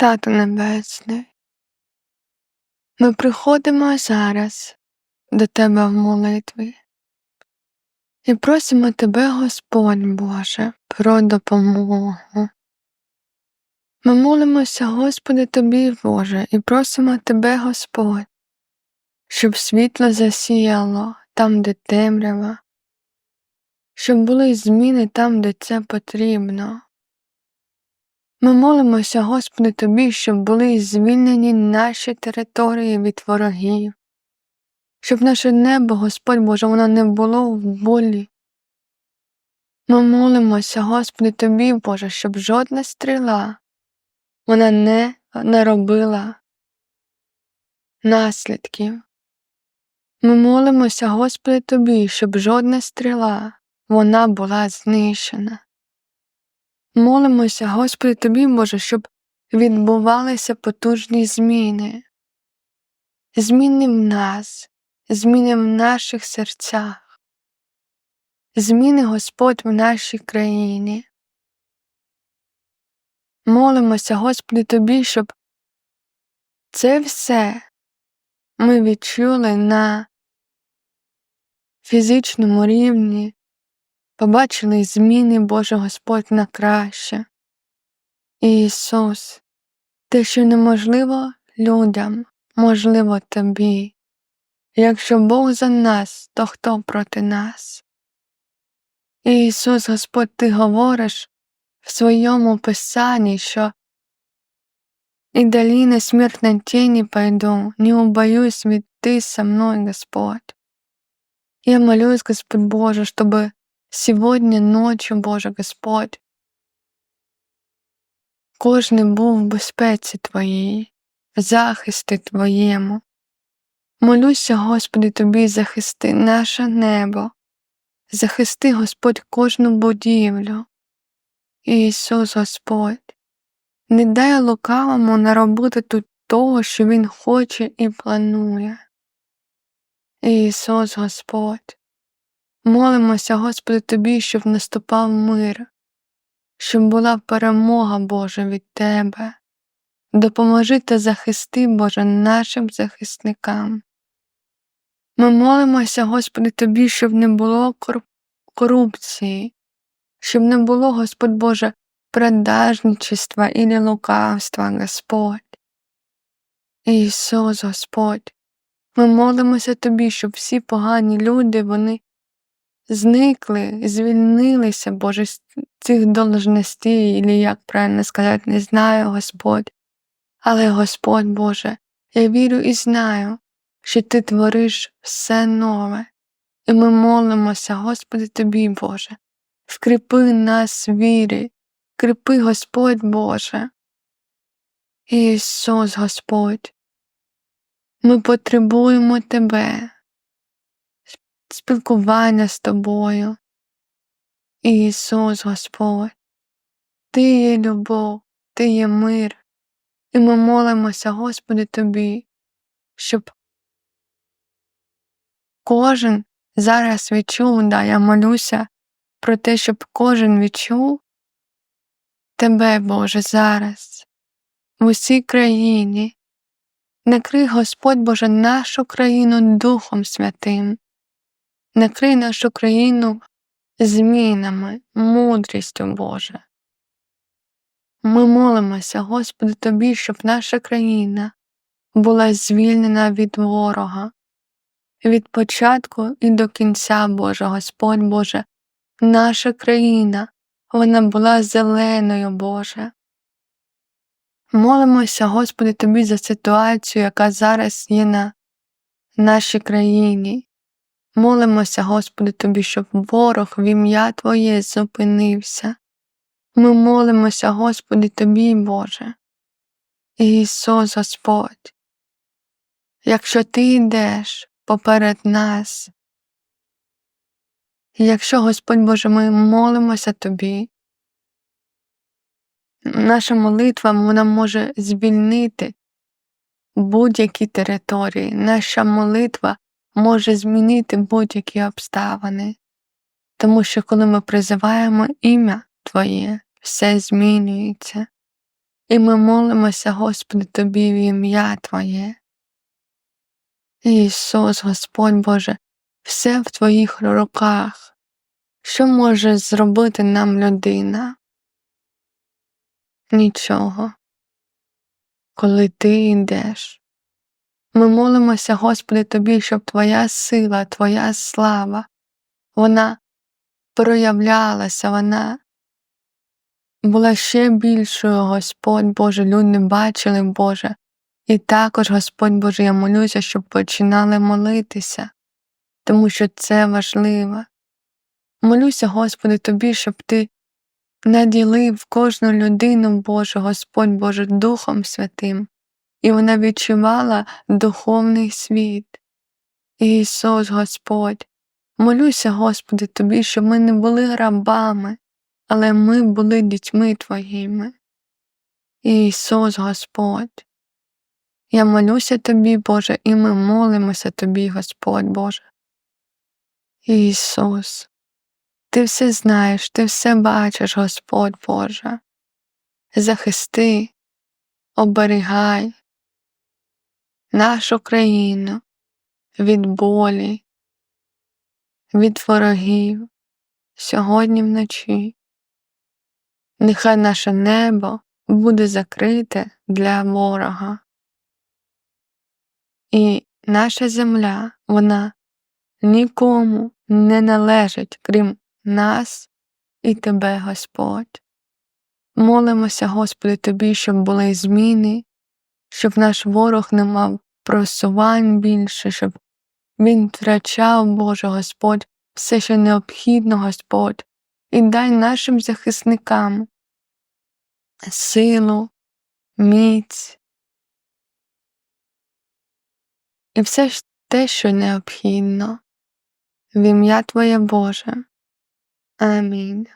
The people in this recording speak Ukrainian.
Тату Небесний, ми приходимо зараз до Тебе в молитві і просимо Тебе, Господь Боже, про допомогу. Ми молимося, Господи, Тобі, Боже, і просимо Тебе, Господь, щоб світло засіяло там, де темрява, щоб були зміни там, де це потрібно. Ми молимося, Господи, Тобі, щоб були звільнені наші території від ворогів, щоб наше небо, Господь Боже, воно не було в болі. Ми молимося, Господи, Тобі, Боже, щоб жодна стріла вона не наробила наслідків. Ми молимося, Господи, Тобі, щоб жодна стріла вона була знищена. Молимося, Господи, Тобі, Боже, щоб відбувалися потужні зміни, зміни в нас, зміни в наших серцях, зміни Господь в нашій країні. Молимося, Господи, Тобі, щоб це все ми відчули на фізичному рівні, побачили зміни Боже Господь на краще. Ісус, те, що неможливо людям, можливо тобі. Якщо Бог за нас, то хто проти нас? Ісус Господь, Ти говориш в своєму писанні, що і долины смертной тени пойду, не убоюсь, ведь Ты со мной, Господь. Я молюсь, Господь Боже, чтобы сегодня ночью, Боже Господь, кожен був в безпеці Твоїй, в захисті Твоєму. Молюся, Господи, Тобі, захисти наше небо, захисти, Господь, кожну будівлю. Ісус Господь, не дай лукавому наробити тут того, що Він хоче і планує. Ісус Господь, молимося, Господи, Тобі, щоб наступав мир, щоб була перемога Божа від Тебе. Допоможи та захисти, Боже, нашим захисникам. Ми молимося, Господи, Тобі, щоб не було корупції, щоб не було, Господь Боже, продажничества или лукавства, Господь. Ісус Господь, ми молимося Тобі, щоб всі погані люди, вони зникли, звільнилися, Боже, з цих должностей, і як правильно сказати, не знаю, Господь. Але Господь Боже, я вірю і знаю, що Ти твориш все нове, і ми молимося, Господи, Тобі, Боже, вкріпи нас вірі, кріпи Господь Боже. Ісус Господь, ми потребуємо Тебе, спілкування з Тобою. Ісус Господь, Ти є любов, Ти є мир, і ми молимося, Господи, Тобі, щоб кожен зараз відчув, да, я молюся про те, щоб кожен відчув Тебе, Боже, зараз, в усій країні, накрий Господь Боже нашу країну Духом Святим, накрий нашу країну змінами, мудрістю Боже. Ми молимося, Господи, Тобі, щоб наша країна була звільнена від ворога, від початку і до кінця Боже, Господь Боже, наша країна, вона була зеленою, Боже. Молимося, Господи, Тобі за ситуацію, яка зараз є на нашій країні. Молимося, Господи, Тобі, щоб ворог в ім'я Твоє зупинився. Ми молимося, Господи, Тобі, Боже. Ісус Господь, якщо Ти йдеш поперед нас, якщо, Господь Боже, ми молимося Тобі, наша молитва вона може звільнити будь-які території, наша молитва може змінити будь-які обставини, тому що коли ми призиваємо ім'я Твоє, все змінюється. І ми молимося, Господи, Тобі в ім'я Твоє. Ісус, Господь Боже, все в Твоїх руках. Що може зробити нам людина? Нічого. Коли ти йдеш. Ми молимося, Господи, Тобі, щоб Твоя сила, Твоя слава, вона проявлялася, вона була ще більшою, Господь Боже, люди бачили, Боже. І також, Господь Боже, я молюся, щоб починали молитися, тому що це важливо. Молюся, Господи, Тобі, щоб Ти наділив кожну людину Божу, Господь Боже, Духом Святим, і вона відчувала духовний світ. Ісус Господь, молюся, Господи, Тобі, щоб ми не були рабами, але ми були дітьми Твоїми. Ісус Господь. Я молюся Тобі, Боже, і ми молимося Тобі, Господь Боже. Ісус, Ти все знаєш, Ти все бачиш, Господь Боже. Захисти, оберігай нашу країну від болі, від ворогів сьогодні вночі. Нехай наше небо буде закрите для ворога. І наша земля, вона нікому не належить, крім нас і Тебе, Господь. Молимося, Господи, Тобі, щоб були зміни, щоб наш ворог не мав просувань більше, щоб він втрачав, Боже Господь, все, що необхідно, Господь, і дай нашим захисникам силу, міць і все ж те, що необхідно. В ім'я Твоє Боже. Амінь.